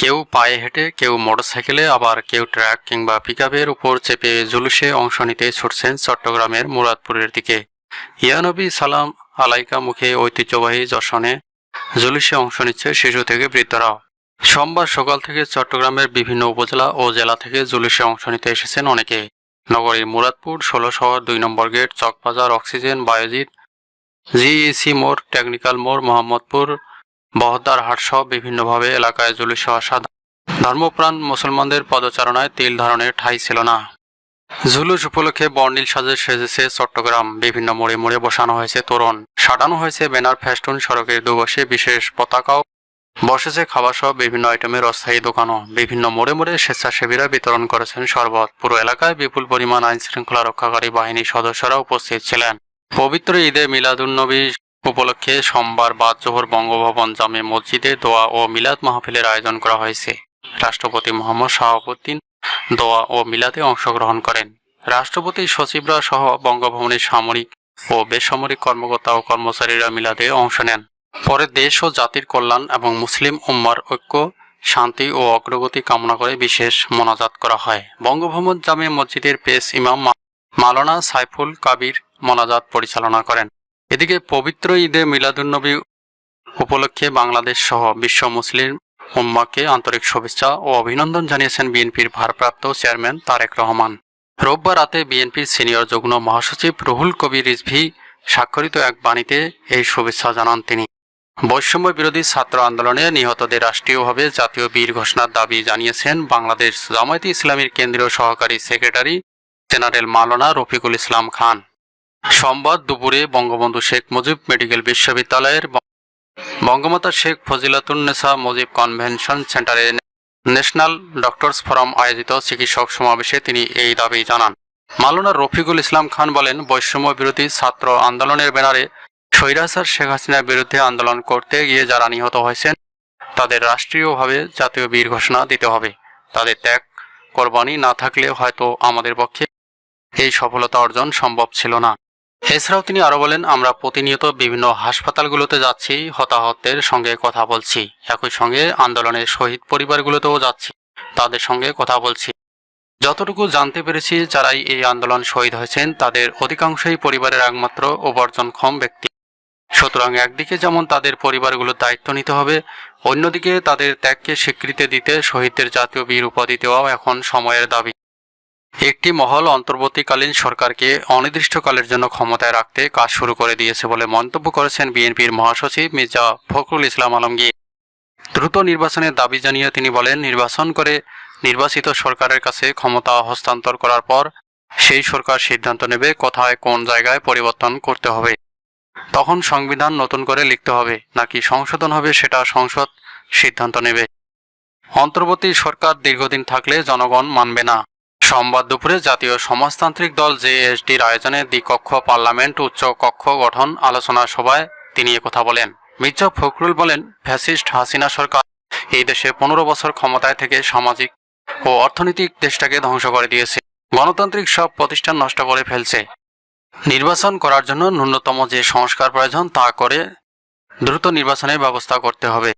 কেউ পায়ে হেঁটে, কেউ মোটরসাইকেলে, আবার কেউ ট্রাক কিংবা পিকআপের উপর চেপে জুলুসে অংশ নিতে ছুটছেন চট্টগ্রামের মুরাদপুরের দিকে। ইয়ানবী সালাম আলাইকা মুখে ঐতিহ্যবাহী যশনে জুলুসে অংশ নিচ্ছে শিশু থেকে বৃদ্ধরাও সোমবার সকাল থেকে চট্টগ্রামের বিভিন্ন উপজেলা ও জেলা থেকে জুলুসে অংশ নিতে এসেছেন অনেকে। নগরীর মুরাদপুর ষোলো শহর দুই নম্বর gate, Chawkbazar, oxygen, Bayezid, GEC মোড়, টেকনিক্যাল মোড়, মোহাম্মদপুর বহদ্দার হাট সহ বিভিন্নভাবে এলাকায় জুলুসে আসা ধর্মপ্রাণ মুসলমানদের পদচারণায় তিল ধারণের ঠাঁই ছিল না। জুলুস উপলক্ষে বর্ণিল সাজে সেজেছে চট্টগ্রাম। বিভিন্ন মোড়ে মোড়ে বসানো হয়েছে তোরণ। সাজানো হয়েছে ব্যানার, ফেস্টুন, সড়কের দুপাশে বিশেষ পতাকাও বসেছে। খাবার সহ বিভিন্ন আইটেমের অস্থায়ী দোকানও। বিভিন্ন মোড়ে মোড়ে স্বেচ্ছাসেবীরা বিতরণ করেছেন শরবত। পুরো এলাকায় বিপুল পরিমাণ আইন শৃঙ্খলা রক্ষাকারী বাহিনীর সদস্যরা উপস্থিত ছিলেন। পবিত্র ঈদে মিলাদুন্নবী উপলক্ষে সোমবার বাদ জোহর বঙ্গভবন জামে মসজিদে দোয়া ও মিলাদ মাহফিলের আয়োজন করা হয়েছে। রাষ্ট্রপতি মোহাম্মদ শাহাবুদ্দিন দোয়া ও মিলাদে অংশগ্রহণ করেন। রাষ্ট্রপতি সচিবরা সহ বঙ্গভবনের সামরিক ও বেসামরিক কর্মকর্তা ও কর্মচারীরা মিলাদে অংশ নেন। পরে দেশ ও জাতির কল্যাণ এবং মুসলিম উম্মার ঐক্য, শান্তি ও অগ্রগতি কামনা করে বিশেষ মোনাজাত করা হয়। বঙ্গভবন জামে মসজিদের পেশ ইমাম মা- মাওলানা সাইফুল কাবির মোনাজাত পরিচালনা করেন। এদিকে পবিত্র ঈদে মিলাদুন্নবী উপলক্ষে বাংলাদেশ সহ বিশ্ব মুসলিম উম্মাকে আন্তরিক শুভেচ্ছা ও অভিনন্দন জানিয়েছেন বিএনপির ভারপ্রাপ্ত চেয়ারম্যান তারেক রহমান। রোববার রাতে বিএনপির সিনিয়র যুগ্ম মহাসচিব রুহুল কবির রিজভি স্বাক্ষরিত এক বাণীতে এই শুভেচ্ছা জানান তিনি। বৈষম্য বিরোধী ছাত্র আন্দোলনে নিহতদের রাষ্ট্রীয়ভাবে জাতীয় বীর ঘোষণার দাবি জানিয়েছেন বাংলাদেশ জামায়াতে ইসলামীর কেন্দ্রীয় সহকারী সেক্রেটারি জেনারেল মাওলানা রফিকুল ইসলাম খান। সোমবার দুপুরে বঙ্গবন্ধু শেখ মুজিব মেডিকেল বিশ্ববিদ্যালয়ের বঙ্গমাতা শেখ ফজিলাতুন্নেসা মুজিব কনভেনশন সেন্টারে ন্যাশনাল ডক্টরস ফোরাম আয়োজিত চিকিৎসক সমাবেশে তিনি এই দাবি জানান। মাওলানা রফিকুল ইসলাম খান বলেন, বৈষম্য বিরোধী ছাত্র আন্দোলনের ব্যানারে স্বৈরাচার শেখ হাসিনার বিরুদ্ধে আন্দোলন করতে গিয়ে যারা নিহত হয়েছেন, তাদের রাষ্ট্রীয়ভাবে জাতীয় বীর ঘোষণা দিতে হবে। তাদের ত্যাগ, কোরবানি না থাকলে হয়তো আমাদের পক্ষে এই সফলতা অর্জন সম্ভব ছিল না। এছাড়াও তিনি আরও বলেন, আমরা প্রতিনিয়ত বিভিন্ন হাসপাতালগুলোতে যাচ্ছি, হতাহতের সঙ্গে কথা বলছি। একই সঙ্গে আন্দোলনের শহীদ পরিবারগুলোতেও যাচ্ছি, তাদের সঙ্গে কথা বলছি। যতটুকু জানতে পেরেছি, যারাই এই আন্দোলন শহীদ হয়েছেন, তাদের অধিকাংশই পরিবারের একমাত্র উপার্জনক্ষম ব্যক্তি। সুতরাং একদিকে যেমন তাদের পরিবারগুলোর দায়িত্ব নিতে হবে, অন্যদিকে তাদের ত্যাগকে স্বীকৃতি দিতে শহীদদের জাতীয় বীর উপাধি দেওয়াও এখন সময়ের দাবি। একটি মহল অন্তর্বর্তীকালীন সরকারকে অনির্দিষ্টকালের জন্য ক্ষমতায় রাখতে কাজ শুরু করে দিয়েছে বলে মন্তব্য করেছেন বিএনপির মহাসচিব মির্জা ফখরুল ইসলাম আলমগীর। দ্রুত নির্বাচনের দাবি জানিয়ে তিনি বলেন, নির্বাচন করে নির্বাচিত সরকারের কাছে ক্ষমতা হস্তান্তর করার পর সেই সরকার সিদ্ধান্ত নেবে কোথায় কোন জায়গায় পরিবর্তন করতে হবে। তখন সংবিধান নতুন করে লিখতে হবে, নাকি সংশোধন হবে সেটা সংসদ সিদ্ধান্ত নেবে। অন্তর্বর্তী সরকার দীর্ঘদিন থাকলে জনগণ মানবে না। সোমবার দুপুরে জাতীয় সমাজতান্ত্রিক দল জেএসডির আয়োজনে দ্বিকক্ষ পার্লামেন্ট উচ্চ কক্ষ গঠন আলোচনা সভায় তিনি কথা বলেন। মির্জা ফখরুল বলেন, ফ্যাসিস্ট হাসিনা সরকার এই দেশে পনেরো বছর ক্ষমতায় থেকে সামাজিক ও অর্থনৈতিক দেশটাকে ধ্বংস করে দিয়েছে। গণতান্ত্রিক সব প্রতিষ্ঠান নষ্ট করে ফেলছে। নির্বাচন করার জন্য ন্যূনতম যে সংস্কার প্রয়োজন তা করে দ্রুত নির্বাচনের ব্যবস্থা করতে হবে।